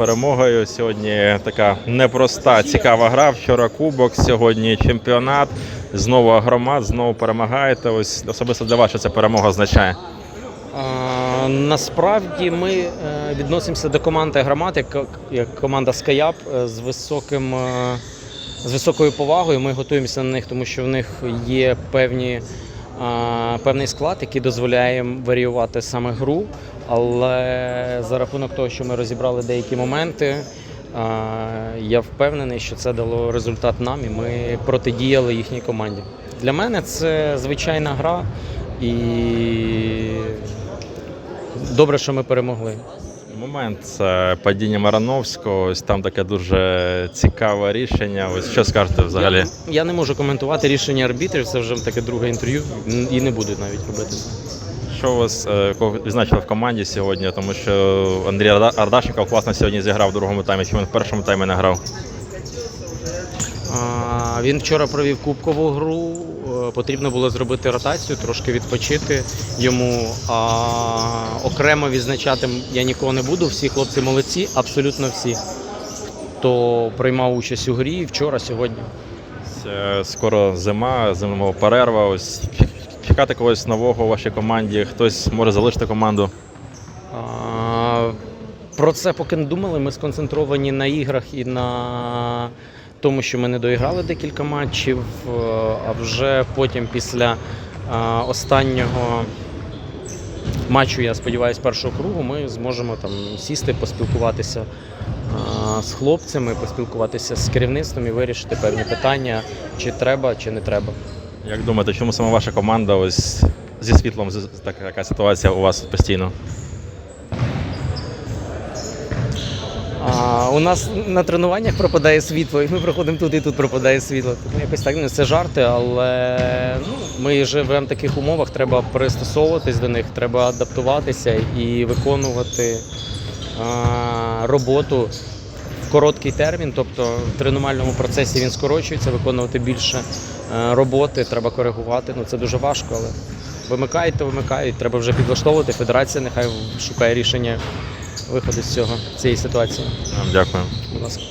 перемогою. Сьогодні така непроста, цікава гра. Вчора кубок, сьогодні чемпіонат. Знову агромат, знову перемагаєте. Ось особисто для вас що ця перемога означає. Насправді ми е, відносимося до команди громад як, як команда Скаяп е, з високим. е, З високою повагою ми готуємося на них, тому що в них є певні, певний склад, який дозволяє варіювати саме гру. Але за рахунок того, що ми розібрали деякі моменти, я впевнений, що це дало результат нам, і ми протидіяли їхній команді. Для мене це звичайна гра, і добре, що ми перемогли. Момент це падіння Марановського. Ось там таке дуже цікаве рішення. Ось що скажете взагалі? Я, я не можу коментувати рішення арбітрів, це вже таке друге інтерв'ю, і не буду навіть робити. Що вас е, відзначили в команді сьогодні? Тому що Андрій Ардашенко класно сьогодні зіграв в другому таймі. Чи він в першому таймі не грав? Він вчора провів кубкову гру. е, Потрібно було зробити ротацію, трошки відпочити йому. А окремо відзначати я нікого не буду. Всі хлопці молодці, абсолютно всі. Хто приймав участь у грі вчора, сьогодні. Е, Скоро зима, зимова перерва. Ось чекати когось нового у вашій команді. Хтось може залишити команду. А, Про це поки не думали. Ми сконцентровані на іграх і на тому, що ми не доіграли декілька матчів. е, А вже потім, після е, останнього матчу, я сподіваюся, першого кругу, ми зможемо там сісти, поспілкуватися е, з хлопцями, поспілкуватися з керівництвом і вирішити певні питання, чи треба, чи не треба. Як думаєте, чому саме ваша команда ось зі світлом така ситуація у вас постійно? А, у нас на тренуваннях пропадає світло, і ми приходимо туди, і тут пропадає світло. Якось так ну, це жарти, але ну, ми живемо в таких умовах, треба пристосовуватись до них, треба адаптуватися і виконувати а, роботу в короткий термін. Тобто в тренувальному процесі він скорочується, виконувати більше е, роботи, треба коригувати. Ну це дуже важко, але вимикають, то вимикають. Треба вже підлаштовувати. Федерація нехай шукає рішення виходу з цього цієї ситуації. Дякую. Будь ласка.